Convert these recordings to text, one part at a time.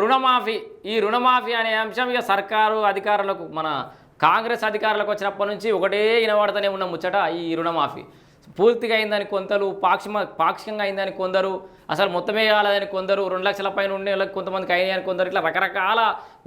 రుణమాఫీ ఈ రుణమాఫీ అనే అంశం ఇక సర్కారు అధికారులకు మన కాంగ్రెస్ అధికారులకు వచ్చినప్పటి నుంచి ఒకటే వినబడుతూనే ఉన్న ముచ్చట ఈ రుణమాఫీ. పూర్తిగా అయిందని కొంతలు పాక్షిమ పాక్షికంగా అయిందని కొందరు అసలు మొత్తమే కాలేదని కొందరు రెండు లక్షల పైన ఉండే కొంతమందికి అయినాయని కొందరు ఇట్లా రకరకాల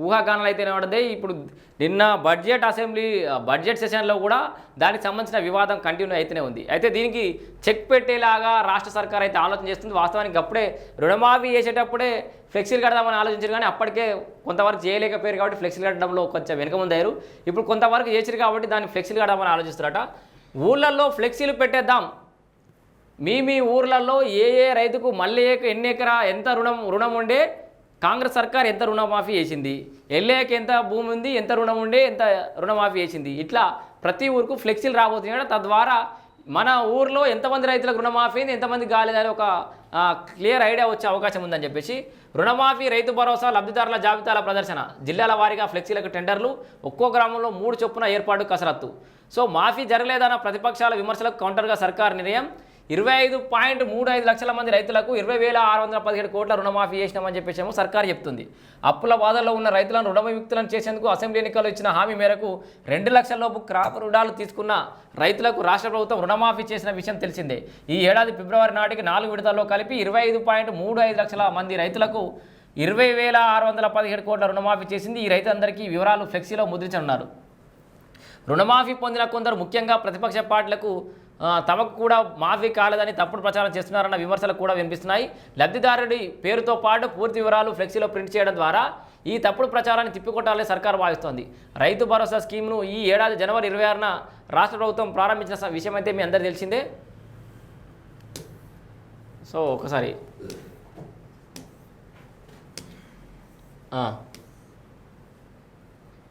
ఊహాగానాలు అయితే పడతాయి ఇప్పుడు నిన్న బడ్జెట్ అసెంబ్లీ బడ్జెట్ సెషన్లో కూడా దానికి సంబంధించిన వివాదం కంటిన్యూ అయితేనే ఉంది. అయితే దీనికి చెక్ పెట్టేలాగా రాష్ట్ర సర్కార్ అయితే ఆలోచన చేస్తుంది. వాస్తవానికి అప్పుడే రుణమాఫీ చేసేటప్పుడే ఫ్లెక్సీలు కడదామని ఆలోచించారు కానీ అప్పటికే కొంతవరకు చేయలేకపోయారు కాబట్టి ఫ్లెక్సీలు కట్టడంలో కొంచెం వెనుక ముందయ్యారు ఇప్పుడు కొంతవరకు చేసారు కాబట్టి దాన్ని ఫ్లెక్సీలు కడదామని ఆలోచిస్తారట ఊళ్ళల్లో ఫ్లెక్సీలు పెట్టేద్దాం. మీ మీ ఊర్లలో ఏ ఏ రైతుకు మళ్ళీ ఎన్ని ఎకరా ఎంత రుణం రుణం ఉండే కాంగ్రెస్ సర్కార్ ఎంత రుణమాఫీ చేసింది? ఎల్ఏకి ఎంత భూమి ఉంది ఎంత రుణం ఉండే ఎంత రుణమాఫీ చేసింది? ఇట్లా ప్రతి ఊరుకు ఫ్లెక్సీలు రాబోతున్నాయి తద్వారా మన ఊర్లో ఎంతమంది రైతులకు రుణమాఫీ అయింది ఎంతమంది కాలేదని ఒక క్లియర్ ఐడియా వచ్చే అవకాశం ఉందని చెప్పేసి రుణమాఫీ రైతు భరోసా లబ్ధిదారుల జాబితాల ప్రదర్శన జిల్లాల వారీగా ఫ్లెక్సీలకు టెండర్లు ఒక్కో గ్రామంలో మూడు చొప్పున ఏర్పాటు కసరత్తు. సో మాఫీ జరగలేదన్న ప్రతిపక్షాల విమర్శలకు కౌంటర్గా సర్కార్ నిర్ణయం. ఇరవై ఐదు పాయింట్ మూడు ఐదు లక్షల మంది రైతులకు ఇరవై వేల ఆరు వందల పదిహేడు కోట్ల రుణమాఫీ చేసినామని చెప్పేసేమో సర్కార్ చెప్తుంది. అప్పుల బాధల్లో ఉన్న రైతులను రుణవిముక్తులను చేసేందుకు అసెంబ్లీ ఎన్నికల్లో ఇచ్చిన హామీ మేరకు రెండు లక్షల లోపు క్రాప్ రుణాలు తీసుకున్న రైతులకు రాష్ట్ర ప్రభుత్వం రుణమాఫీ చేసిన విషయం తెలిసిందే. ఈ ఏడాది ఫిబ్రవరి నాటికి నాలుగు విడతల్లో కలిపి ఇరవై ఐదు పాయింట్ మూడు ఐదు లక్షల మంది రైతులకు ఇరవై వేల ఆరు వందల పదిహేడు కోట్ల రుణమాఫీ చేసింది. ఈ రైతులందరికీ వివరాలు ఫ్లెక్సీలో ముద్రించనున్నారు. రుణమాఫీ పొందిన కొందరు ముఖ్యంగా ప్రతిపక్ష పార్టీలకు తమకు కూడా మాఫీ కాలేదని తప్పుడు ప్రచారం చేస్తున్నారన్న విమర్శలు కూడా వినిపిస్తున్నాయి. లబ్ధిదారుడి పేరుతో పాటు పూర్తి వివరాలు ఫ్లెక్సీలో ప్రింట్ చేయడం ద్వారా ఈ తప్పుడు ప్రచారాన్ని తిప్పికొట్టాలని సర్కారు భావిస్తోంది. రైతు భరోసా స్కీమ్ను ఈ ఏడాది జనవరి ఇరవై ఆరున రాష్ట్ర ప్రభుత్వం ప్రారంభించిన విషయం అయితే మీ అందరు తెలిసిందే. సో ఒకసారి.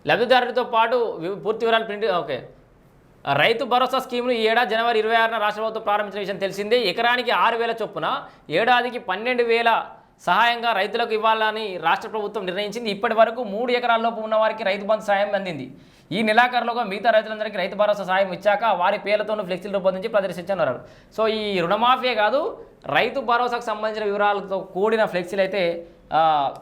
లబ్ధిదారుడితో పాటు పూర్తి వివరాలు ప్రింట్ ఓకే. రైతు భరోసా స్కీమ్ను ఈ ఏడాది జనవరి ఇరవై ఆరున రాష్ట్ర ప్రభుత్వం ప్రారంభించిన విషయం తెలిసిందే. ఎకరానికి ఆరు వేల చొప్పున ఏడాదికి పన్నెండు వేల సహాయంగా రైతులకు ఇవ్వాలని రాష్ట్ర ప్రభుత్వం నిర్ణయించింది. ఇప్పటి వరకు మూడు ఎకరాల్లోపు ఉన్న వారికి రైతు బంధు సాయం అందింది. ఈ నెలాఖరులోగా మిగతా రైతులందరికీ రైతు భరోసా సాయం ఇచ్చాక వారి పేర్లతోనూ ఫ్లెక్సీలు రూపొందించి ప్రదర్శించనున్నారు. సో ఈ రుణమాఫీ కాదు రైతు భరోసాకు సంబంధించిన వివరాలతో కూడిన ఫ్లెక్సీలు అయితే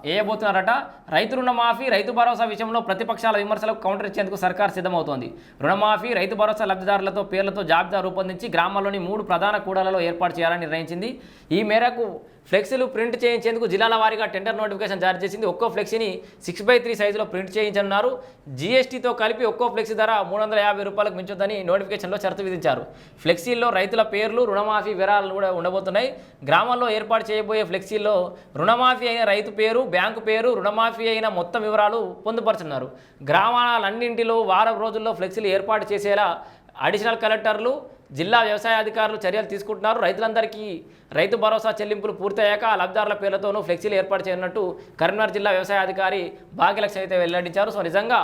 వేయబోతున్నారట రైతు రుణమాఫీ రైతు భరోసా విషయంలో ప్రతిపక్షాల విమర్శలకు కౌంటర్ ఇచ్చేందుకు సర్కార్ సిద్ధమవుతోంది. రుణమాఫీ రైతు భరోసా లబ్ధిదారులతో పేర్లతో జాబితా రూపొందించి గ్రామాల్లోని మూడు ప్రధాన కూడలలో ఏర్పాటు చేయాలని నిర్ణయించింది. ఈ మేరకు ఫ్లెక్సీలు ప్రింట్ చేయించేందుకు జిల్లాల వారీగా టెండర్ నోటిఫికేషన్ జారీ చేసింది. ఒక్కో ఫ్లెక్సీని సిక్స్ బై త్రీ సైజులో ప్రింట్ చేయించనున్నారు. జీఎస్టీతో కలిపి ఒక్కో ఫ్లెక్సీ ధర మూడు వందల యాభై రూపాయలకు మించొద్దని నోటిఫికేషన్లో షరతు విధించారు. ఫ్లెక్సీల్లో రైతుల పేర్లు రుణమాఫీ వివరాలు కూడా ఉండబోతున్నాయి. గ్రామాల్లో ఏర్పాటు చేయబోయే ఫ్లెక్సీల్లో రుణమాఫీ అయిన రైతు పేరు బ్యాంకు పేరు రుణమాఫీ అయిన మొత్తం వివరాలు పొందుపరుచున్నారు గ్రామాలన్నింటిలో వారం రోజుల్లో ఫ్లెక్సీలు ఏర్పాటు చేసేలా అడిషనల్ కలెక్టర్లు జిల్లా వ్యవసాయ అధికారులు చర్యలు తీసుకుంటున్నారు. రైతులందరికీ రైతు భరోసా చెల్లింపులు పూర్తయ్యాక లబ్ధారుల లబ్ధిదారుల పేర్లతోనూ ఫ్లెక్సీలు ఏర్పాటు చేయనున్నట్టు కరీంనగర్ జిల్లా వ్యవసాయ అధికారి భాగ్యలక్ష్మి అయితే వెల్లడించారు. సో నిజంగా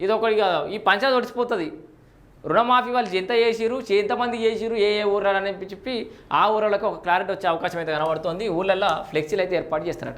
ఇది ఒకటి ఈ పంచాయతీ ఒడిచిపోతుంది రుణమాఫీ వాళ్ళు ఎంత చేసిరు ఎంతమంది చేసిరు ఏ ఏ ఊర్లలో అని చెప్పి ఆ ఊర్లకు ఒక క్లారిటీ వచ్చే అవకాశం అయితే కనబడుతుంది. ఊళ్ళల్లో ఫ్లెక్సీలు అయితే ఏర్పాటు చేస్తారట